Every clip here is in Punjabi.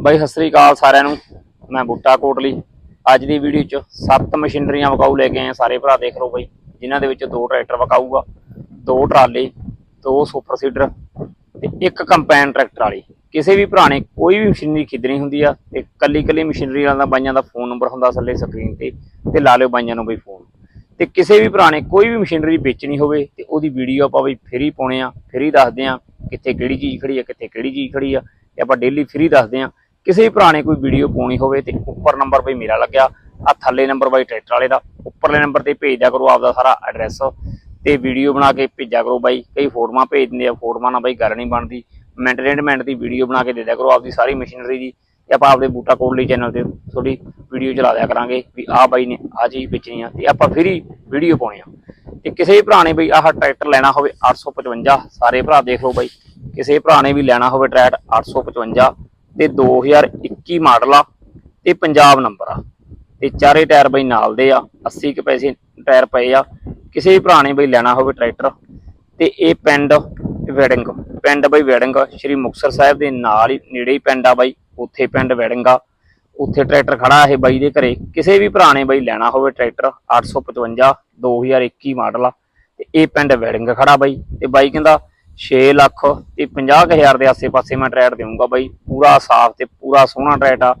ਬਾਈ, ਸਤਿ ਸ੍ਰੀ ਅਕਾਲ ਸਾਰਿਆਂ ਨੂੰ। ਮੈਂ ਬੂਟਾ ਕੋਟਲੀ। ਅੱਜ ਦੀ ਵੀਡੀਓ 'ਚ ਸੱਤ ਮਸ਼ੀਨਰੀਆਂ ਵਿਕਾਊ ਲੈ ਕੇ ਆਏ ਸਾਰੇ ਭਰਾ, ਦੇਖ ਲਓ ਬਾਈ, ਜਿਨ੍ਹਾਂ ਦੇ ਵਿੱਚ ਦੋ ਟਰੈਕਟਰ ਵਿਕਾਊਗਾ, ਦੋ ਟਰਾਲੇ, ਦੋ ਸੁਪਰ ਸੀਡਰ ਤੇ ਇੱਕ ਕੰਪੈਨ ਟਰੈਕਟਰ ਵਾਲੀ। ਕਿਸੇ ਵੀ ਭਰਾ ਨੇ ਕੋਈ ਵੀ ਮਸ਼ੀਨਰੀ ਖਰੀਦਣੀ ਹੁੰਦੀ ਆ ਤੇ ਕੱਲੀ ਕੱਲੀ ਮਸ਼ੀਨਰੀ ਵਾਲਾ ਦਾ ਬਾਈਆਂ ਦਾ ਫੋਨ ਨੰਬਰ ਹੁੰਦਾ ਥੱਲੇ ਸਕਰੀਨ ਤੇ ਤੇ ਲਾ ਲਿਓ ਬਾਈਆਂ ਨੂੰ ਬਈ ਫੋਨ ਤੇ ਕਿਸੇ ਵੀ ਭਰਾ ਨੇ ਕੋਈ ਵੀ ਮਸ਼ੀਨਰੀ ਵੇਚਣੀ ਹੋਵੇ ਤੇ ਉਹਦੀ ਵੀਡੀਓ ਆਪਾਂ ਬਈ ਫ੍ਰੀ ਪਾਉਣੇ ਆ, ਫ੍ਰੀ ਦੱਸਦੇ ਆ ਕਿੱਥੇ ਕਿਹੜੀ ਚੀਜ਼ ਖੜੀ ਆ, ਕਿੱਥੇ ਕਿਹੜੀ ਚੀਜ਼ ਖੜੀ ਆ ਤੇ ਆਪਾਂ ਡੇਲੀ ਫ੍ਰੀ ਦੱਸਦੇ ਆ। ਕਿਸੇ ਵੀ ਭਰਾ ਨੇ ਕੋਈ ਵੀਡੀਓ ਪਾਉਣੀ ਹੋਵੇ ਤੇ ਉੱਪਰ ਨੰਬਰ ਬਈ ਮੇਰਾ ਲੱਗਿਆ ਆ ਥੱਲੇ ਨੰਬਰ ਬਾਈ ਟਰੈਕਟਰ ਵਾਲੇ ਦਾ, ਉੱਪਰਲੇ ਨੰਬਰ ਤੇ ਭੇਜ ਦਿਆ ਕਰੋ ਆਪਦਾ ਸਾਰਾ ਐਡਰੈਸ ਤੇ ਵੀਡੀਓ ਬਣਾ ਕੇ ਭੇਜਿਆ ਕਰੋ ਬਾਈ, ਕਈ ਫੋਟੋਆਂ ਭੇਜ ਦਿੰਦੇ ਆ, ਫੋਟੋਆਂ ਨਾਲ ਬਾਈ ਗੱਲ ਨਹੀਂ ਬਣਦੀ। ਮੈਂਟੇਨਮੈਂਟ ਦੀ ਵੀਡੀਓ ਬਣਾ ਕੇ ਦੇ ਦਿਆ ਕਰੋ ਆਪਦੀ ਸਾਰੀ ਮਸ਼ੀਨਰੀ ਦੀ, ਤੇ ਆਪਾਂ ਆਪਦੇ ਬੂਟਾ ਕੋਟਲੀ ਚੈਨਲ ਤੇ ਥੋੜੀ ਵੀਡੀਓ ਚਲਾ ਦਿਆ ਕਰਾਂਗੇ ਵੀ ਆਹ ਬਾਈ ਨੇ ਆਹ ਚੀਜ਼ ਵੇਚਣੀ ਆ, ਤੇ ਆਪਾਂ ਫ੍ਰੀ ਵੀਡੀਓ ਪਾਉਣੇ ਆ। ਤੇ ਕਿਸੇ ਭਰਾ ਨੇ ਬਈ ਆਹ ਟਰੈਕਟਰ ਲੈਣਾ ਹੋਵੇ 855 ਸਾਰੇ ਭਰਾ ਦੇਖ ਲਓ ਬਾਈ। ਕਿਸੇ ਭਰਾ ਨੇ ਵੀ ਲੈਣਾ ਹੋਵੇ ਟਰੈਕਟਰ 855 ਤੇ 2021 ਮਾਡਲ ਆ ਤੇ ਪੰਜਾਬ ਨੰਬਰ ਆ। ਤੇ ਚਾਰੇ ਟਾਇਰ ਬਈ ਨਾਲ ਦੇ ਆ 80 ਕੁ ਪੈਸੇ ਟਾਇਰ ਪਏ ਆ। ਕਿਸੇ ਵੀ ਭਰਾ ਨੇ ਬਈ ਲੈਣਾ ਹੋਵੇ ਟਰੈਕਟਰ ਤੇ ਇਹ ਪਿੰਡ ਵੈਡਿੰਗ ਪਿੰਡ ਬਈ ਵੈਡਿੰਗ ਸ਼੍ਰੀ ਮੁਕਤਸਰ ਸਾਹਿਬ ਦੇ ਨਾਲ ਹੀ ਨੇੜੇ ਹੀ ਪਿੰਡ ਆ ਬਾਈ, ਉੱਥੇ ਪਿੰਡ ਵੈਡਿੰਗ ਆ। ਉੱਥੇ ਟਰੈਕਟਰ ਖੜਾ ਇਹ ਬਾਈ ਦੇ ਘਰੇ। ਕਿਸੇ ਵੀ ਭਰਾ ਨੇ ਬਈ ਲੈਣਾ ਹੋਵੇ ਟਰੈਕਟਰ 855 2021 ਮਾਡਲ ਆ ਤੇ ਇਹ ਪਿੰਡ ਵੈਡਿੰਗ ਖੜਾ ਬਾਈ। ਤੇ ਬਾਈ ਕਹਿੰਦਾ 6 ਲੱਖ ਤੇ 50 ਕੁ ਹਜ਼ਾਰ ਦੇ ਆਸੇ-ਪਾਸੇ ਮੈਂ ਟਰੈਟ ਦੇਵਾਂਗਾ ਬਾਈ। ਪੂਰਾ ਸਾਫ਼ ਤੇ ਪੂਰਾ ਸੋਹਣਾ ਟਰੈਟ ਆ।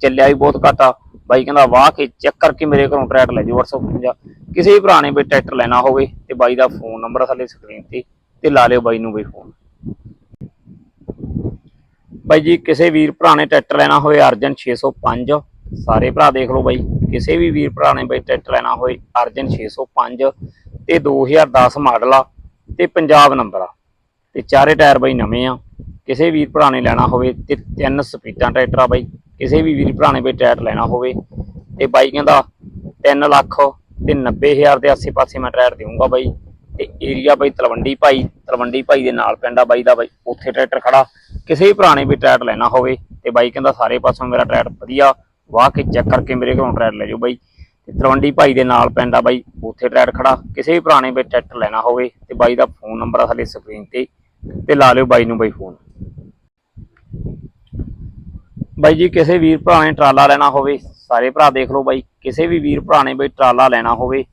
ਚੱਲਿਆ ਵੀ ਬਹੁਤ ਘੱਟ ਆ। ਬਾਈ ਕਹਿੰਦਾ, ਵਾਹ, ਕੇ ਚੈੱਕ ਕਰਕੇ ਮੇਰੇ ਘਰੋਂ ਟਰੈਕਟਰ ਲੈ ਜਾਓ 855 ਕਿਸੇ ਵੀ ਭਰਾ ਨੇ ਬਈ ਟਰੈਕਟਰ ਲੈਣਾ ਹੋਵੇ ਤੇ ਬਾਈ ਦਾ ਫੋਨ ਨੰਬਰ ਥੱਲੇ ਸਕਰੀਨ ਤੇ ਤੇ ਲਾ ਲਿਓ ਬਾਈ ਨੂੰ ਬਈ ਫੋਨ। ਬਾਈ ਜੀ, ਕਿਸੇ ਵੀਰ ਭਰਾ ਨੇ ਟਰੈਕਟਰ ਲੈਣਾ ਹੋਵੇ, ਅਰਜਨ 605 ਸਾਰੇ ਭਰਾ ਦੇਖ ਲਓ ਬਾਈ, ਕਿਸੇ ਵੀ ਵੀਰ ਭਰਾ ਨੇ ਬਾਈ ਟਰੈਕਟਰ ਲੈਣਾ ਹੋਵੇ ਅਰਜਨ 605 ਤੇ 2010 ਮਾਡਲ ਆ ਤੇ ਪੰਜਾਬ ਨੰਬਰ ਆ। ਤੇ ਚਾਰੇ ਟਾਇਰ ਬਾਈ ਨਵੇਂ ਆ। ਕਿਸੇ ਵੀਰ ਭਰਾ ਨੇ ਲੈਣਾ ਹੋਵੇ ਤੇ ਤਿੰਨ ਸਪੀਡਾਂ ਟਰੈਕਟਰ ਆ ਬਾਈ। ਕਿਸੇ ਵੀ ਵੀਰ ਭਰਾ ਨੇ ਬਈ ਟਰੈਕਟਰ ਲੈਣਾ ਹੋਵੇ ਤੇ ਬਾਈ ਕਹਿੰਦਾ 3 ਲੱਖ ਤੇ 90000 ਦੇ ਆਸੇ-ਪਾਸੇ ਮੈਂ ਟਰੈਕਟਰ ਦੇਵਾਂਗਾ ਬਾਈ। ਤੇ ਏਰੀਆ ਬਾਈ ਤਲਵੰਡੀ ਭਾਈ ਤਲਵੰਡੀ ਭਾਈ ਦੇ ਨਾਲ ਪਿੰਡ ਆ ਬਾਈ ਦਾ ਬਾਈ। ਉੱਥੇ ਟਰੈਕਟਰ ਖੜਾ। ਕਿਸੇ ਵੀ ਭਰਾ ਨੇ ਵੀ ਟਰੈਕਟਰ ਲੈਣਾ ਹੋਵੇ ਤੇ ਬਾਈ ਕਹਿੰਦਾ ਸਾਰੇ ਪਾਸੋਂ ਮੇਰਾ ਟਰੈਕਟਰ ਵਧੀਆ। ਵਾਹ ਕੇ ਚੈੱਕ ਕਰਕੇ ਮੇਰੇ ਘਰੋਂ ਟਰੈਕਟਰ ਲੈ ਜਾਓ ਬਾਈ। ਤੇ ਤਲਵੰਡੀ ਭਾਈ ਦੇ ਨਾਲ ਪਿੰਡ ਆ ਬਾਈ। ਉੱਥੇ ਟਰੈਕਟਰ ਖੜਾ। ਕਿਸੇ ਵੀ ਭਰਾ ਨੇ ਵੀ ਟਰੈਕਟਰ ਲੈਣਾ ਹੋਵੇ ਤੇ ਬਾਈ ਦਾ ਫੋਨ ਨੰਬਰ ਆ ਸਾਡੇ ਸਕਰੀਨ ਤੇ। ਤੇ ਲਾ ਲਿਓ ਬਾਈ ਨੂੰ ਬਾਈ ਫੋਨ। ਬਾਈ ਜੀ, ਕਿਸੇ ਵੀਰ ਭਰਾ ਨੇ ਟਰਾਲਾ ਲੈਣਾ ਹੋਵੇ, ਸਾਰੇ ਭਰਾ ਦੇਖ ਲਓ ਬਾਈ, ਕਿਸੇ ਵੀ ਵੀਰ ਭਰਾ ਨੇ ਬਾਈ ਟਰਾਲਾ ਲੈਣਾ ਹੋਵੇ,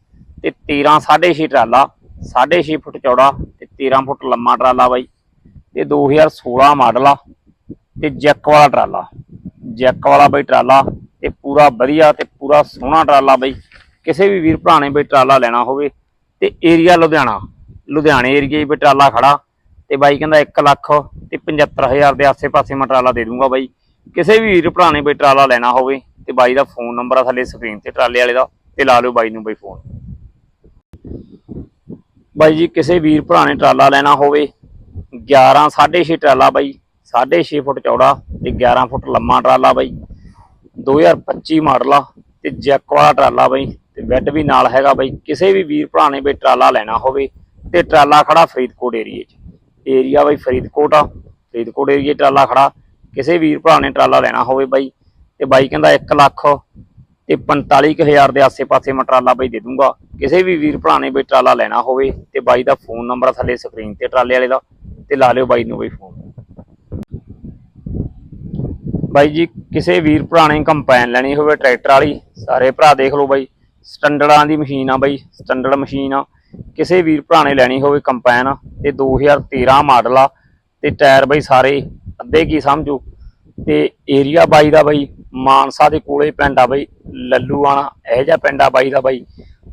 ਤੇ 13 6.5 ਟਰਾਲਾ 6.5 ਫੁੱਟ ਚੌੜਾ ਤੇ 13 ਫੁੱਟ ਲੰਮਾ ਟਰਾਲਾ ਬਾਈ, ਤੇ 2016 ਮਾਡਲ ਆ, ਤੇ ਜੈਕ ਵਾਲਾ ਟਰਾਲਾ। ਜੈਕ ਵਾਲਾ ਬਾਈ ਟਰਾਲਾ, ਤੇ ਪੂਰਾ ਵਧੀਆ ਤੇ ਪੂਰਾ ਸੋਹਣਾ ਟਰਾਲਾ ਬਾਈ। ਕਿਸੇ ਵੀ ਵੀਰ ਭਰਾ ਨੇ ਬਾਈ ਟਰਾਲਾ ਲੈਣਾ ਹੋਵੇ, ਤੇ ਏਰੀਆ ਲੁਧਿਆਣਾ, ਲੁਧਿਆਣੇ ਏਰੀਆ 'ਚ ਬਾਈ ਟਰਾਲਾ ਖੜਾ ਤੇ ਬਾਈ ਕਹਿੰਦਾ 1 ਲੱਖ ਤੇ 75000 ਦੇ ਆਸੇ-ਪਾਸੇ ਮੈਂ ਟਰਾਲਾ ਦੇ ਦੂੰਗਾ ਬਾਈ। ਕਿਸੇ ਵੀ ਵੀਰ ਭਰਾ ਨੇ ਬਈ ਟਰਾਲਾ ਲੈਣਾ ਹੋਵੇ ਤੇ ਬਾਈ ਦਾ ਫੋਨ ਨੰਬਰ ਆ ਥੱਲੇ ਸਕਰੀਨ ਤੇ ਟਰਾਲੇ ਵਾਲੇ ਦਾ ਤੇ ਲਾ ਲਿਓ ਬਾਈ ਨੂੰ ਬਾਈ ਫੋਨ। ਬਾਈ ਜੀ, ਕਿਸੇ ਵੀਰ ਭਰਾ ਨੇ ਟਰਾਲਾ ਲੈਣਾ ਹੋਵੇ 11 6.5 ਟਰਾਲਾ ਬਾਈ 6.5 ਫੁੱਟ ਚੌੜਾ ਤੇ 11 ਫੁੱਟ ਲੰਮਾ ਟਰਾਲਾ ਬਾਈ 2025 ਮਾਡਲ ਆ ਤੇ ਜੈਕ ਵਾਲਾ ਟਰਾਲਾ ਬਾਈ ਤੇ ਬੈੱਡ ਵੀ ਨਾਲ ਹੈਗਾ ਬਾਈ। ਕਿਸੇ ਵੀ ਵੀਰ ਭਰਾ ਨੇ ਬਈ ਟਰਾਲਾ ਲੈਣਾ ਹੋਵੇ ਤੇ ਟਰਾਲਾ ਖੜਾ ਫਰੀਦਕੋਟ ਏਰੀਏ 'ਚ। ਏਰੀਆ ਬਾਈ ਫਰੀਦਕੋਟ ਆ। ਫਰੀਦਕੋਟ ਏਰੀਏ ਟਰਾਲਾ ਖੜਾ। ਕਿਸੇ ਵੀਰ ਭਰਾ ਨੇ ਟਰਾਲਾ ਲੈਣਾ ਹੋਵੇ ਬਾਈ। ਤੇ ਬਾਈ ਕਹਿੰਦਾ 1 ਲੱਖ ਤੇ 45000 ਦੇ ਆਸੇ-ਪਾਸੇ ਮੈਂ ਟਰਾਲਾ ਬਾਈ ਦੇ ਦੂੰਗਾ। ਕਿਸੇ ਵੀ ਵੀਰ ਭਰਾ ਨੇ ਬਈ ਟਰਾਲਾ ਲੈਣਾ ਹੋਵੇ ਤੇ ਬਾਈ ਦਾ ਫੋਨ ਨੰਬਰ ਥੱਲੇ ਸਕਰੀਨ ਤੇ ਟਰਾਲੇ ਵਾਲੇ ਦਾ। ਤੇ ਲਾ ਲਿਓ ਬਾਈ ਨੂੰ ਬਈ ਫੋਨ। ਬਾਈ ਜੀ, ਕਿਸੇ ਵੀਰ ਭਰਾ ਨੇ ਕੰਪੈਨ ਲੈਣੀ ਹੋਵੇ ਟਰੈਕਟਰ ਵਾਲੀ, ਸਾਰੇ ਭਰਾ ਦੇਖ ਲਓ ਬਾਈ। ਸਟੈਂਡਰਡਾਂ ਦੀ ਮਸ਼ੀਨ ਆ ਬਾਈ। ਸਟੈਂਡਰਡ ਮਸ਼ੀਨ ਆ। ਕਿਸੇ ਵੀਰ ਭਰਾ ਨੇ ਲੈਣੀ ਹੋਵੇ ਕੰਪੈਨ ਤੇ 2013 ਮਾਡਲ ਆ ਤੇ ਟਾਇਰ ਬਈ ਸਾਰੇ ਅੱਧੇ ਕੀ ਸਮਝੋ। ਤੇ ਏਰੀਆ ਬਾਈ ਦਾ ਬਾਈ ਮਾਨਸਾ ਦੇ ਕੋਲੇ ਪਿੰਡ ਆ ਬਾਈ, ਲੱਲੂਆਣਾ, ਇਹ ਜਿਹਾ ਪਿੰਡ ਆ ਬਾਈ ਦਾ ਬਾਈ।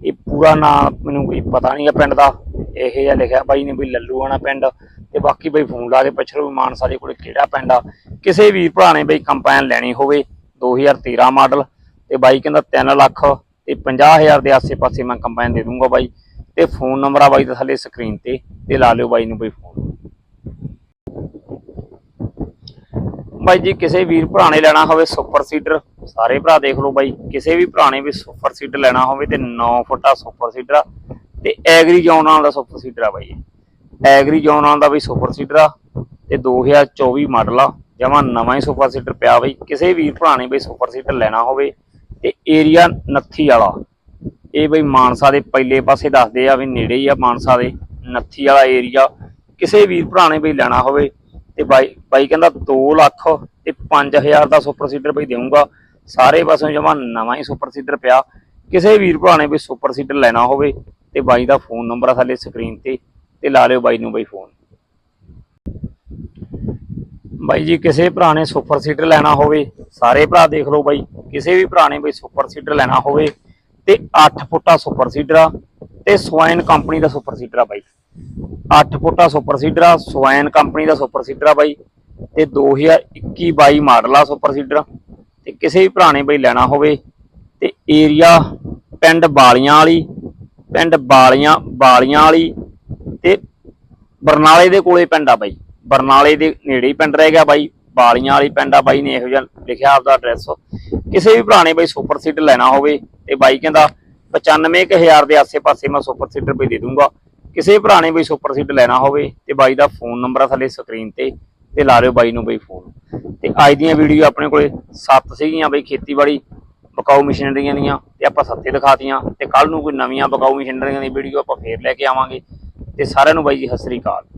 ਇਹ ਪੂਰਾ ਨਾਮ ਮੈਨੂੰ ਕੋਈ ਪਤਾ ਨਹੀਂ ਆ ਪਿੰਡ ਦਾ। ਇਹ ਜਿਹਾ ਲਿਖਿਆ ਬਾਈ ਨੇ ਵੀ ਲੱਲੂਆਣਾ ਪਿੰਡ। ਤੇ ਬਾਕੀ ਬਾਈ ਫੋਨ ਲਾ ਕੇ ਪੁੱਛ ਲਓ ਵੀ ਮਾਨਸਾ ਦੇ ਕੋਲੇ ਕਿਹੜਾ ਪਿੰਡ ਆ। ਕਿਸੇ ਵੀਰ ਭਰਾ ਨੇ ਬਈ ਕੰਪੈਨ ਲੈਣੀ ਹੋਵੇ 2013 ਮਾਡਲ ਤੇ ਬਾਈ ਕਹਿੰਦਾ 3 ਲੱਖ ਤੇ 50000 ਦੇ ਆਸੇ-ਪਾਸੇ ਮੈਂ ਕੰਪੈਨ ਦੇ ਦੂੰਗਾ ਬਾਈ। ਤੇ ਫੋਨ ਨੰਬਰ ਆ ਬਾਈ ਦਾ ਥੱਲੇ ਸਕਰੀਨ ਤੇ ਤੇ ਲਾ ਲਿਓ ਬਾਈ ਨੂੰ ਬਾਈ ਫੋਨ। ਬਾਈ ਜੀ, ਕਿਸੇ ਵੀਰ ਭਰਾ ਨੇ ਲੈਣਾ ਹੋਵੇ ਸੁਪਰ ਸੀਡਰ, ਸਾਰੇ ਭਰਾ ਦੇਖ ਲਓ ਬਾਈ। ਕਿਸੇ ਵੀ ਭਰਾ ਨੇ ਵੀ ਸੁਪਰ ਸੀਡਰ ਲੈਣਾ ਹੋਵੇ ਤੇ 9 ਫੁੱਟਾ ਸੁਪਰ ਸੀਡਰ ਆ। ਤੇ ਐਗਰੀ ਜੌਨ ਨਾਲ ਦਾ ਸੁਪਰ ਸੀਡਰ ਆ ਬਾਈ ਐਗਰੀ ਜੌਨ ਨਾਲ ਦਾ ਬਈ ਸੁਪਰ ਸੀਡਰ ਆ। ਤੇ 2024 ਮਾਡਲ ਆ। ਜਮਾ ਨਵਾਂ ਹੀ ਸੁਪਰ ਸੀਡਰ ਪਿਆ ਬਈ। ਕਿਸੇ ਵੀਰ ਭਰਾ ਨੇ ਬਈ ਸੁਪਰ ਸੀਡਰ ਲੈਣਾ ਹੋਵੇ ਤੇ ਏਰੀਆ ਨੱਥੀ ਵਾਲਾ। ਇਹ ਬਈ ਮਾਨਸਾ ਦੇ ਪਹਿਲੇ ਪਾਸੇ ਦੱਸਦੇ ਆ ਵੀ ਨੇੜੇ ਹੀ ਆ ਮਾਨਸਾ ਦੇ, ਨੱਥੀ ਵਾਲਾ ਏਰੀਆ ਕਿਸੇ ਵੀਰ ਭਰਾ ਨੇ ਬਈ ਲੈਣਾ ਹੋਵੇ ਤੇ ਬਾਈ ਬਾਈ ਕਹਿੰਦਾ 2 ਲੱਖ ਤੇ 5000 ਦਾ ਸੁਪਰ ਸੀਡਰ ਬਈ ਦੇਊਂਗਾ। ਸਾਰੇ ਪਾਸੋਂ ਜਮਾ ਨਵਾਂ ਹੀ ਸੁਪਰ ਸੀਡਰ ਪਿਆ। ਕਿਸੇ ਵੀਰ ਭਰਾ ਨੇ ਵੀ ਸੁਪਰ ਸੀਡਰ ਲੈਣਾ ਹੋਵੇ ਤੇ ਬਾਈ ਦਾ ਫੋਨ ਨੰਬਰ ਆ ਥੱਲੇ ਸਕਰੀਨ ਤੇ ਤੇ ਲਾ ਲਿਓ ਬਾਈ ਨੂੰ ਬਈ ਫੋਨ। ਬਾਈ ਜੀ, ਕਿਸੇ ਭਰਾ ਨੇ ਸੁਪਰ ਸੀਡਰ ਲੈਣਾ ਹੋਵੇ, ਸਾਰੇ ਭਰਾ ਦੇਖ ਲਓ ਬਾਈ। ਕਿਸੇ ਵੀ ਭਰਾ ਨੇ ਬਈ ਸੁਪਰ ਸੀਡਰ ਲੈਣਾ ਹੋਵੇ ਤੇ 8 ਫੁੱਟਾ ਸੁਪਰ ਸੀਡਰ ਆ ਤੇ ਸਵਾਇਨ ਕੰਪਨੀ ਦਾ ਸੁਪਰ ਸੀਡਰ ਆ ਬਾਈ। 8 ਫੁੱਟਾ ਸੁਪਰ ਸੀਡਰ ਆ ਸਵਾਇਨ ਕੰਪਨੀ ਦਾ ਸੁਪਰ ਸੀਡਰ ਆ ਬਾਈ ਤੇ 2021 22 ਮਾਡਲ ਆ ਸੁਪਰ ਸੀਡਰ। ਤੇ ਕਿਸੇ ਵੀ ਭਰਾ ਨੇ ਬਈ ਲੈਣਾ ਹੋਵੇ ਤੇ ਏਰੀਆ ਪਿੰਡ ਬਾਲੀਆਂ ਵਾਲੀ, ਪਿੰਡ ਬਾਲੀਆਂ ਬਾਲੀਆਂ ਵਾਲੀ ਤੇ ਬਰਨਾਲੇ ਦੇ ਕੋਲੇ ਪਿੰਡ ਆ ਬਾਈ। ਬਰਨਾਲੇ ਦੇ ਨੇੜੇ ਹੀ ਪਿੰਡ ਰਹਿ ਗਿਆ ਬਾਈ। ਬਾਲੀਆਂ ਵਾਲੀ ਪਿੰਡ ਆ ਬਾਈ ਨੇ ਇਹੋ ਜਿਹਾ ਲਿਖਿਆ ਆਪਦਾ ਐਡਰੈਸ ਕਿਸੇ ਵੀ ਭਰਾ ਨੇ ਬਾਈ ਸੁਪਰ ਸੀਟ ਲੈਣਾ ਹੋਵੇ ਤੇ ਬਾਈ ਕਹਿੰਦਾ 95000 ਦੇ ਆਸੇ-ਪਾਸੇ ਮੈਂ ਸੁਪਰ ਸੀਟ ਵੀ ਦੇ ਦੂੰਗਾ। ਕਿਸੇ ਭਰਾ ਨੇ ਬਈ ਸੁਪਰ ਸੀਟ ਲੈਣਾ ਹੋਵੇ ਤੇ ਬਾਈ ਦਾ ਫੋਨ ਨੰਬਰ ਆ ਥੱਲੇ ਸਕਰੀਨ ਤੇ ਤੇ ਲਾ ਲਿਓ ਬਾਈ ਨੂੰ ਬਈ ਫੋਨ ਤੇ ਅੱਜ ਦੀਆਂ ਵੀਡੀਓ ਆਪਣੇ ਕੋਲੇ ਸੱਤ ਸੀਗੀਆਂ ਬਈ ਖੇਤੀਬਾੜੀ, ਬਕਾਊ ਮਸ਼ੀਨਰੀਆਂ ਦੀਆਂ ਤੇ ਆਪਾਂ ਸੱਤੇ ਦਿਖਾਤੀਆਂ ਤੇ ਕੱਲ ਨੂੰ ਕੋਈ ਨਵੀਆਂ ਬਕਾਊ ਮਸ਼ੀਨਰੀਆਂ ਦੀ ਵੀਡੀਓ ਆਪਾਂ ਫੇਰ ਲੈ ਕੇ ਆਵਾਂਗੇ। ਤੇ ਸਾਰਿਆਂ ਨੂੰ ਬਾਈ ਜੀ, ਸਤਿ ਸ੍ਰੀ ਅਕਾਲ।